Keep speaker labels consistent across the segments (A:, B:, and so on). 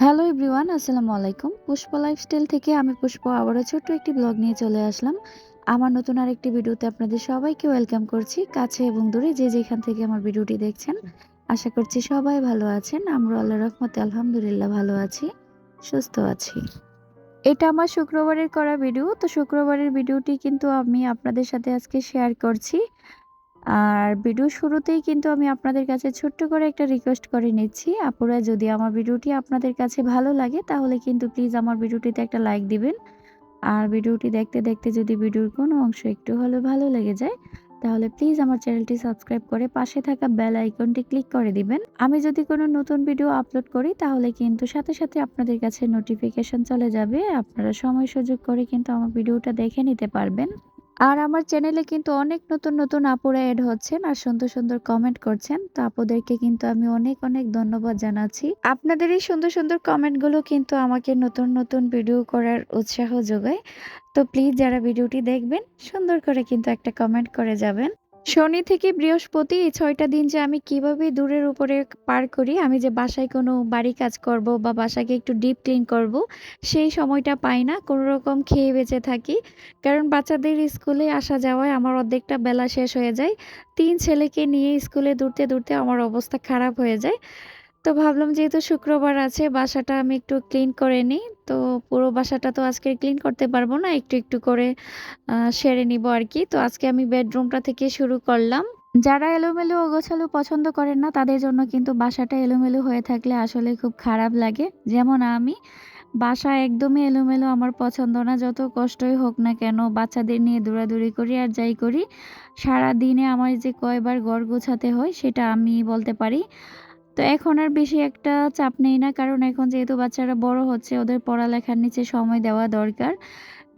A: Hello everyone আসসালামু আলাইকুম। পুষ্প lifestyle থেকে আমি পুষ্প আবারও ছোট্ট একটি ব্লগ নিয়ে চলে আসলাম। আমার নতুন আরেকটি ভিডিওতে আপনাদের সবাইকে ওয়েলকাম করছি কাছে এবং দূরে যে যেখান থেকে আমার ভিডিওটি দেখছেন। আশা করছি সবাই ভালো আছেন। আমরা আল্লাহ রহমতে আলহামদুলিল্লাহ ভালো আছি, সুস্থ আছি। এটা আমার শুক্রবারের করা ভিডিও। তো শুক্রবারের ভিডিওটি কিন্তু আমি আপনাদের সাথে আজকে শেয়ার করছি। আর ভিডিও শুরুতেই কিন্তু আমি আপনাদের কাছে ছোট্ট করে একটা রিকোয়েস্ট করে নিচ্ছি। আপুরা, যদি আমার ভিডিওটি আপনাদের কাছে ভালো লাগে, তাহলে কিন্তু প্লিজ আমার ভিডিওটিতে একটা লাইক দিবেন। আর ভিডিওটি দেখতে দেখতে যদি ভিডিওর কোনো অংশ একটু হলেও ভালো লেগে যায়, তাহলে প্লিজ আমার চ্যানেলটি সাবস্ক্রাইব করে পাশে থাকা বেল আইকনটি ক্লিক করে দিবেন। আমি যদি কোনো নতুন ভিডিও আপলোড করি, তাহলে কিন্তু সাথে সাথে আপনাদের কাছে নোটিফিকেশন চলে যাবে। আপনারা সময় সুযোগ করে কিন্তু আমার ভিডিওটা দেখে নিতে পারবেন। আর আমার চ্যানেলে কিন্তু অনেক নতুন নতুন আপুরা এড হচ্ছেন আর সুন্দর সুন্দর কমেন্ট করছেন। তো আপুদেরকে কিন্তু আমি অনেক অনেক ধন্যবাদ জানাচ্ছি। আপনাদের এই সুন্দর সুন্দর কমেন্টগুলো কিন্তু আমাকে নতুন নতুন ভিডিও করার উৎসাহ যোগায়। তো প্লিজ যারা ভিডিওটি দেখবেন, সুন্দর করে কিন্তু একটা কমেন্ট করে যাবেন। শনি থেকে বৃহস্পতি এই ছয়টা দিন যে আমি কীভাবে দূরের উপরে পার করি, আমি যে বাসায় কোনো বাড়ি কাজ করব বা বাসাকে একটু ডিপ ক্লিন করব, সেই সময়টা পাই না। কোনো রকম খেয়ে বেঁচে থাকি। কারণ বাচ্চাদের স্কুলে আসা যাওয়ায় আমার অর্ধেকটা বেলা শেষ হয়ে যায়। তিন ছেলেকে নিয়ে স্কুলে দূরতে দূরতে আমার অবস্থা খারাপ হয়ে যায়। তো ভাবলাম যেহেতু শুক্রবার আছে, বাসাটা আমি একটু ক্লিন করে নিই। তো পুরো বাসাটা তো আজকে ক্লিন করতে পারব না, একটু একটু করে সেরে নিব আর কি। তো আজকে আমি বেডরুমটা থেকে শুরু করলাম। যারা এলোমেলো অগোছালো পছন্দ করেন না, তাদের জন্য কিন্তু বাসাটা এলোমেলো হয়ে থাকলে আসলে খুব খারাপ লাগে। যেমন আমি, বাসা একদমই এলোমেলো আমার পছন্দ না, যত কষ্টই হোক না কেন, বাচ্চাদের নিয়ে দৌড়াদৌড়ি করি আর যাই করি সারা দিনে আমার যে কয়বার ঘর গোছাতে হয়, সেটা আমি বলতে পারি। তো এখন আর বেশি একটা চাপ নেই না, কারণ এখন যেহেতু বাচ্চারা বড় হচ্ছে, ওদের পড়ালেখার নিচে সময় দেওয়া দরকার।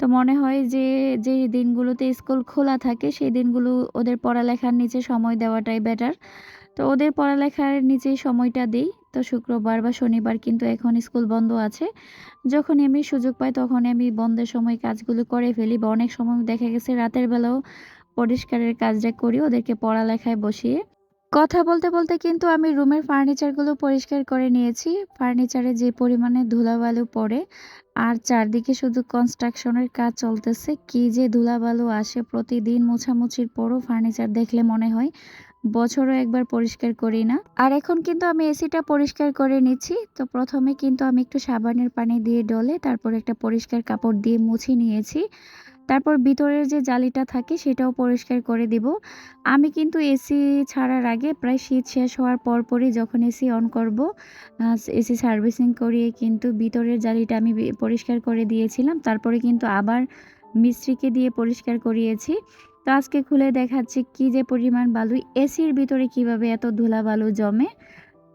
A: তো মনে হয় যে যে দিনগুলোতে স্কুল খোলা থাকে, সেই দিনগুলো ওদের পড়ালেখার নিচে সময় দেওয়াটাই বেটার তো ওদের পড়ালেখার নিচেই সময়টা দিই। তো শুক্রবার বা শনিবার কিন্তু এখন স্কুল বন্ধ আছে। যখনই আমি সুযোগ পাই, তখনই আমি বন্ধের সময় কাজগুলো করে ফেলি বা অনেক সময় দেখা গেছে রাতের বেলাও পরিষ্কারের কাজটা করি ওদেরকে পড়ালেখায় বসিয়ে। কথা বলতে বলতে কিন্তু আমি রুমের ফার্নিচারগুলো পরিষ্কার করে নিয়েছি। ফার্নিচারে যে পরিমাণে ধুলাবালু পড়ে, আর চারদিকে শুধু কনস্ট্রাকশনের কাজ চলতেছে, কি যে ধুলাবালু আসে প্রতিদিন মোছামুছির পরও ফার্নিচার দেখলে মনে হয় বছরও একবার পরিষ্কার করি না। আর এখন কিন্তু আমি এসিটা পরিষ্কার করে নিচ্ছি। তো প্রথমে কিন্তু আমি একটু সাবানের পানি দিয়ে ডলে, তারপর একটা পরিষ্কার কাপড় দিয়ে মুছে নিয়েছি। তারপর ভিতরের যে জালিটা থাকে সেটাও পরিষ্কার করে দিব। আমি কিন্তু এসি ছাড়ার আগে প্রায় শীত শেষ হওয়ার পরপরই যখন এসি অন করব এসি সার্ভিসিং করিয়ে কিন্তু ভিতরের জালিটা আমি পরিষ্কার করে দিয়েছিলাম। তারপরে কিন্তু আবার মিস্ত্রিকে দিয়ে পরিষ্কার করিয়েছি। তো আজকে খুলে দেখাচ্ছি কি যে পরিমাণ বালু এসির ভিতরে কীভাবে এত ধুলা বালু জমে।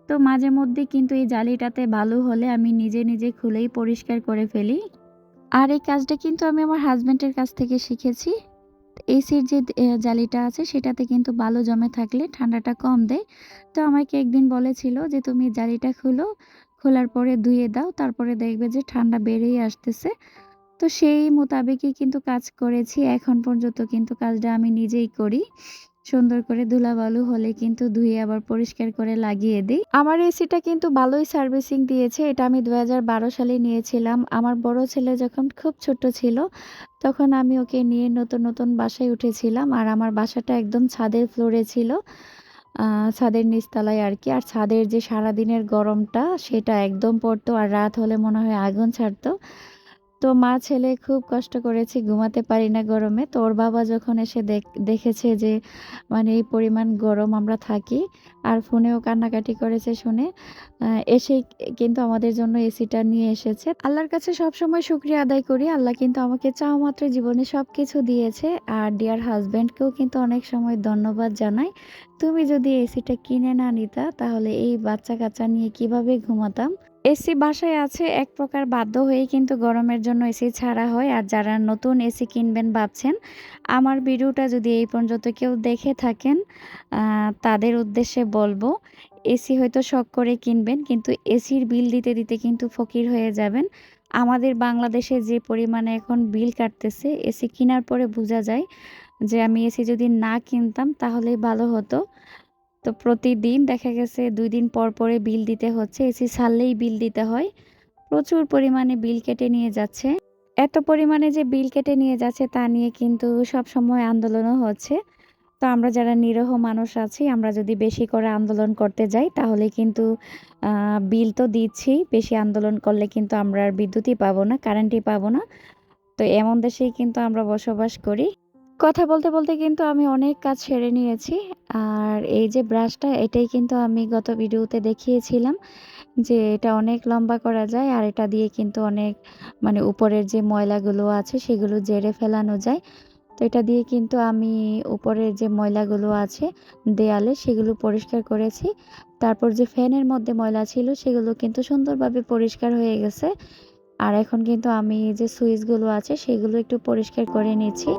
A: তো মাঝে মধ্যে কিন্তু এই জালিটাতে বালু হলে আমি নিজে নিজে খুলেই পরিষ্কার করে ফেলি। আর এই কাজটা কিন্তু আমি আমার হাজব্যান্ডের কাছ থেকে শিখেছি। এসির যে জালিটা আছে, সেটাতে কিন্তু বালু জমে থাকলে ঠান্ডাটা কম দেয়। তো আমাকে একদিন বলেছিল যে, তুমি জালিটা খুলো, খোলার পরে ধুয়ে দাও, তারপরে দেখবে যে ঠান্ডা বেড়েই আসতেছে। তো সেই মোতাবেকই কিন্তু কাজ করেছি। এখন পর্যন্ত কিন্তু কাজটা আমি নিজেই করি। সুন্দর করে ধুলাবালু হলে কিন্তু ধুয়ে আবার পরিষ্কার করে লাগিয়ে দিই। আমার এসিটা কিন্তু ভালোই সার্ভিসিং দিয়েছে, এটা আমি দু হাজার বারো সালে নিয়েছিলাম। আমার বড় ছেলে যখন খুব ছোট ছিল, তখন আমি ওকে নিয়ে নতুন নতুন বাসায় উঠেছিলাম আর আমার বাসাটা একদম ছাদের ফ্লোরে ছিল ছাদের নিচতলায় আর কি। আর ছাদের যে সারাদিনের গরমটা, সেটা একদম পড়তো আর রাত হলে মনে হয় আগুন ছাড়তো। তো মা ছেলে খুব কষ্ট করেছি, ঘুমাতে পারি না গরমে। তো ওর বাবা যখন এসে দেখ- দেখেছে যে মানে এই পরিমাণ গরম আমরা থাকি, আর ফোনেও কান্নাকাটি করেছে শুনে এসেই কিন্তু আমাদের জন্য এসিটা নিয়ে এসেছে। আল্লাহর কাছে সব সময় শুক্রিয়া আদায় করি। আল্লাহ কিন্তু আমাকে চাও মাত্র জীবনে সব কিছু দিয়েছে, আর ডিয়ার হাজব্যান্ডকেও কিন্তু অনেক সময় ধন্যবাদ জানাই। তুমি যদি এসিটা কিনে না নিতা, তাহলে এই বাচ্চা কাচ্চা নিয়ে কীভাবে ঘুমাতাম? এসি বাসায় আছে, এক প্রকার বাধ্য হয়ে কিন্তু গরমের জন্য এসি ছাড়া হয়। আর যারা নতুন এসি কিনবেন ভাবছেন, আমার ভিডিওটা যদি এই পর্যন্ত কেউ দেখে থাকেন তাদের উদ্দেশ্যে বলব, এসি হয়তো শখ করে কিনবেন, কিন্তু এসির বিল দিতে দিতে কিন্তু ফকির হয়ে যাবেন। আমাদের বাংলাদেশে যে পরিমাণে এখন বিল কাটতেছে, এসি কেনার পরে বোঝা যায় যে আমি এসি যদি না কিনতাম তাহলেই ভালো হতো। তো প্রতিদিন দেখা গেছে দুই দিন পর পরে বিল দিতে হচ্ছে এসি ছাড়লেই বিল দিতে হয় প্রচুর পরিমাণে বিল কেটে নিয়ে যাচ্ছে। এত পরিমাণে যে বিল কেটে নিয়ে যাচ্ছে তা নিয়ে কিন্তু সবসময় আন্দোলনও হচ্ছে। তো আমরা যারা নিরহ মানুষ আছি আমরা যদি বেশি করে আন্দোলন করতে যাই তাহলে কিন্তু বিল তো দিচ্ছিই। বেশি আন্দোলন করলে কিন্তু আমরা আর বিদ্যুৎই পাবো না, কারেন্টই পাবো না। তো এমন দেশেই কিন্তু আমরা বসবাস করি। কথা বলতে, বলতে কিন্তু আমি অনেক কাজ সেরে নিয়েছি। আর এই যে ব্রাশটা এটাই কিন্তু আমি গত ভিডিওতে দেখিয়েছিলাম যে এটা অনেক লম্বা করা যায় আর এটা দিয়ে কিন্তু অনেক মানে উপরের যে ময়লাগুলো আছে সেগুলো জেরে ফেলানো যায়। তো এটা দিয়ে কিন্তু আমি উপরের যে ময়লাগুলো আছে দেয়ালে সেগুলো পরিষ্কার করেছি। তারপর যে ফ্যানের মধ্যে ময়লা ছিল সেগুলো কিন্তু সুন্দরভাবে পরিষ্কার হয়ে গেছে। আর এখন কিন্তু আমি যে সুইচগুলো আছে সেগুলো একটু পরিষ্কার করে নিচ্ছি।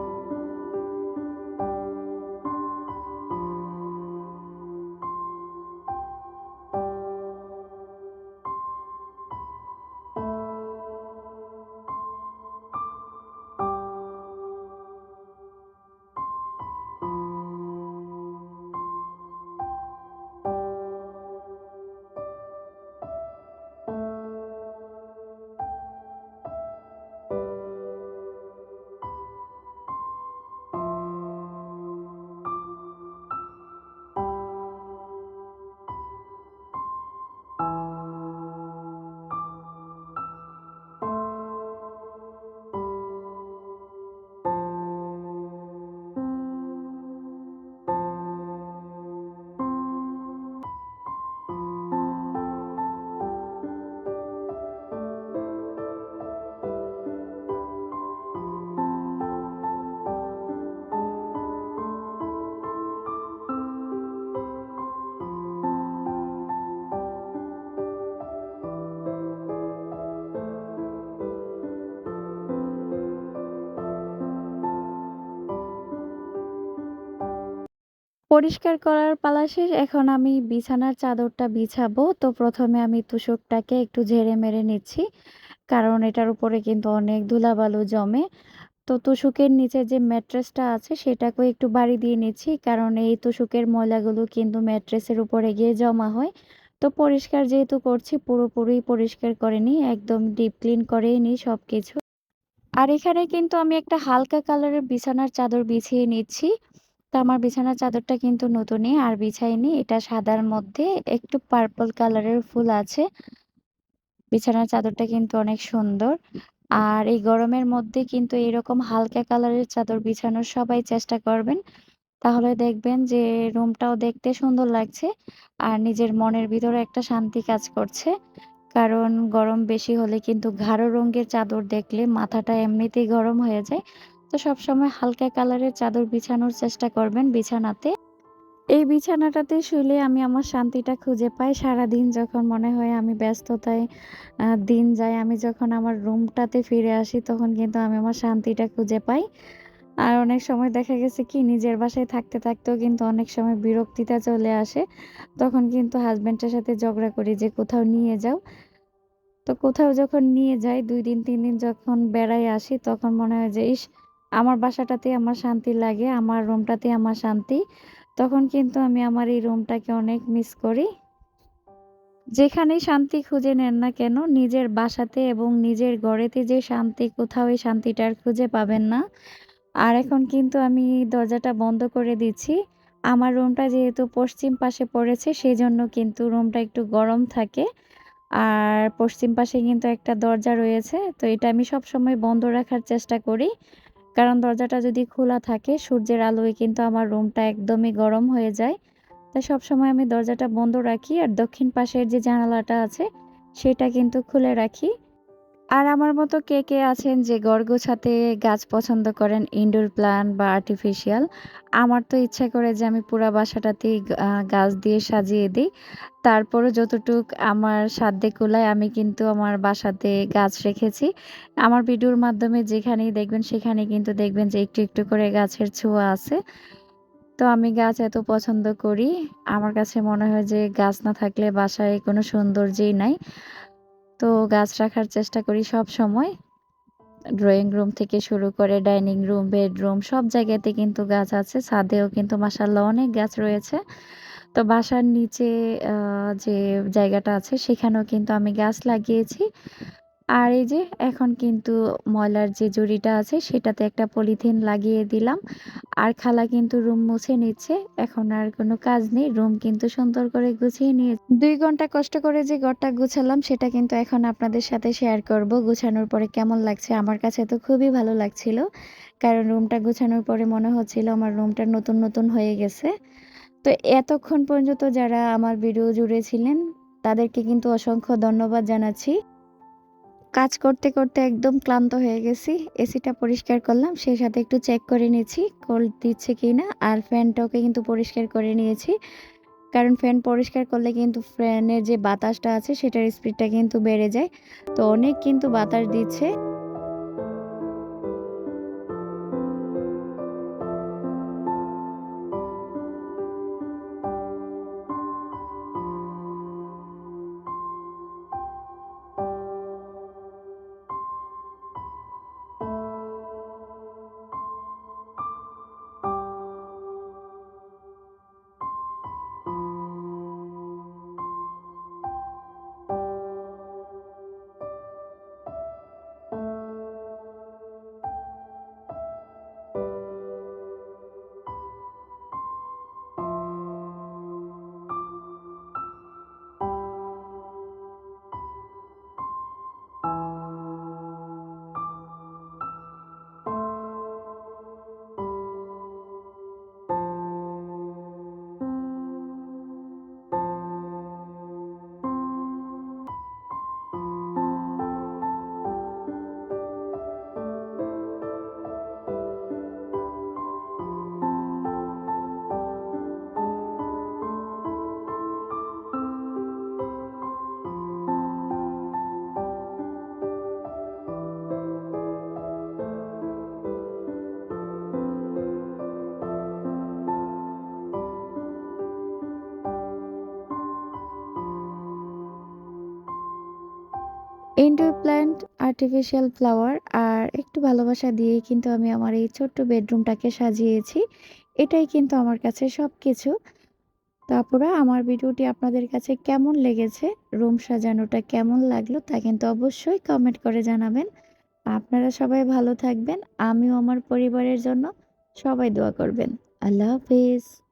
A: পরিষ্কার করার পালা শেষ। এখন আমি বিছানার চাদরটা বিছাবো। তো প্রথমে আমি তোশকটাকে একটু ঝেড়ে মেরে নিচ্ছি। কারণ এটার উপরে কিন্তু অনেক ধুলাবালু জমে। তো তোশকের নিচে যে ম্যাট্রেসটা আছে সেটাকেও একটু বাড়ি দিয়ে নিচ্ছি। কারণ এই তোশকের ময়লাগুলো কিন্তু ম্যাট্রেসের উপরে গিয়ে জমা হয়। তো পরিষ্কার যেহেতু করছি, পুরোপুরি পরিষ্কার করে নিই। একদম ডিপ ক্লিন করেই নিই সবকিছু। আর এখানে কিন্তু আমি একটা হালকা কালারের বিছানার চাদর বিছিয়ে নিচ্ছি। তো আমার বিছানার চাদরটা কিন্তু নতুনই, আর বিছাইনি। এটা সাদার মধ্যে একটু পার্পল কালারের ফুল আছে। বিছানার চাদরটা কিন্তু অনেক সুন্দর। আর এই গরমের মধ্যে কিন্তু এরকম হালকা কালারের চাদর বিছানোর সবাই চেষ্টা করবেন। তাহলে দেখবেন যে রুমটাও দেখতে সুন্দর লাগছে। আর নিজের মনের ভিতরে একটা শান্তি কাজ করছে। কারণ গরম বেশি হলে কিন্তু গাঢ় রঙের চাদর দেখলে মাথাটা এমনিতেই গরম হয়ে যায়। তো সবসময় হালকা কালারের চাদর বিছানোর চেষ্টা করবেন বিছানাতে। এই বিছানাটাতে শুলে আমি আমার শান্তিটা খুঁজে পাই। সারাদিন যখন মনে হয় আমি ব্যস্ততায় দিন যায়, আমি যখন আমার রুমটাতে ফিরে আসি তখন কিন্তু আমি আমার শান্তিটা খুঁজে পাই। আর অনেক সময় দেখা গেছে কি নিজের বাসায় থাকতে, থাকতেও কিন্তু অনেক সময় বিরক্তিটা চলে আসে। তখন কিন্তু হাজব্যান্ডের সাথে ঝগড়া করি যে কোথাও নিয়ে যাও। তো কোথাও যখন নিয়ে যাই দুই দিন তিন দিন যখন বেড়ায় আসি তখন মনে হয় যে ইস! আমার বাসাটাতে আমার শান্তি লাগে, আমার রুমটাতেই আমার শান্তি। তখন কিন্তু আমি আমার এই রুমটাকে অনেক মিস করি। যেখানেই শান্তি খুঁজে নেন না কেন নিজের বাসাতে এবং নিজের ঘরেতে যে শান্তি কোথাও এই শান্তিটা আর খুঁজে পাবেন না। আর এখন কিন্তু আমি দরজাটা বন্ধ করে দিচ্ছি। আমার রুমটা যেহেতু পশ্চিম পাশে পড়েছে সেই জন্য কিন্তু রুমটা একটু গরম থাকে। আর পশ্চিম পাশে কিন্তু একটা দরজা রয়েছে। তো এটা আমি সবসময় বন্ধ রাখার চেষ্টা করি। কারণ দরজাটা যদি খোলা থাকে, সূর্যের আলোয় কিন্তু আমার রুমটা একদমই গরম হয়ে যায়। তাই সবসময় আমি দরজাটা বন্ধ রাখি আর দক্ষিণ পাশের যে জানালাটা আছে, সেটা কিন্তু খুলে রাখি। আর আমার মতো কে, কে আছেন যে ঘর গাছ পছন্দ করেন ইনডোর প্ল্যান্ট বা আর্টিফিশিয়াল? আমার তো ইচ্ছা করে যে আমি পুরা বাসাটাতেই গাছ দিয়ে সাজিয়ে দিই তারপরও যতটুক আমার সাধ্যে কুলায় আমি কিন্তু আমার বাসাতে গাছ রেখেছি। আমার ভিডিওর মাধ্যমে যেখানেই দেখবেন সেখানেই কিন্তু দেখবেন যে একটু, একটু করে গাছের ছোঁয়া আছে। তো আমি গাছ এত পছন্দ করি। আমার কাছে মনে হয় যে গাছ না থাকলে বাসায় কোনো সৌন্দর্যই নাই। তো গাছ রাখার চেষ্টা করি সব সময় ড্রয়িং রুম থেকে শুরু করে ডাইনিং রুম, বেডরুম সব জায়গাতে কিন্তু গাছ আছে। ছাদেও কিন্তু মাসাল্লাহ অনেক গাছ রয়েছে। তো বাসার নিচে যে জায়গাটা আছে সেখানেও কিন্তু আমি গাছ লাগিয়েছি। আর এই যে এখন কিন্তু ময়লার যে জরিটা আছে সেটাতে একটা পলিথিন লাগিয়ে দিলাম। আর খালা কিন্তু রুম মুছে নিচ্ছে। এখন আর কোনো কাজ নেই। রুম কিন্তু সুন্দর করে গুছিয়ে নিয়ে দুই ঘণ্টা কষ্ট করে যে ঘরটা গুছালাম সেটা কিন্তু এখন আপনাদের সাথে শেয়ার করব। গুছানোর পরে কেমন লাগছে আমার কাছে তো খুবই ভালো লাগছিল। কারণ রুমটা গুছানোর পরে মনে হচ্ছিল আমার রুমটা নতুন নতুন হয়ে গেছে। তো এতক্ষণ পর্যন্ত যারা আমার ভিডিও জুড়ে ছিলেন, তাদেরকে কিন্তু অসংখ্য ধন্যবাদ জানাচ্ছি। কাজ করতে করতে একদম ক্লান্ত হয়ে গেছি। এসিটা পরিষ্কার করলাম, সেই সাথে একটু চেক করে নিয়েছি কোল্ড দিচ্ছে কি না আর ফ্যানটাকে কিন্তু পরিষ্কার করে নিয়েছি। কারণ ফ্যান পরিষ্কার করলে কিন্তু ফ্যানের যে বাতাসটা আছে, সেটার স্পিডটা কিন্তু বেড়ে যায়। তো অনেক কিন্তু বাতাস দিচ্ছে। ইনডোর প্ল্যান্ট আর্টিফিশিয়াল ফ্লাওয়ার আর একটু ভালোবাসা দিয়েই কিন্তু আমি আমার এই ছোট্ট বেডরুমটাকে সাজিয়েছি। এটাই কিন্তু আমার কাছে সব কিছু তারপরে আমার ভিডিওটি আপনাদের কাছে কেমন লেগেছে? রুম সাজানোটা কেমন লাগল তা কিন্তু অবশ্যই কমেন্ট করে জানাবেন। আপনারা সবাই ভালো থাকবেন। আমিও আমার পরিবারের জন্য সবাই দোয়া করবেন। আল্লাহ হাফিজ।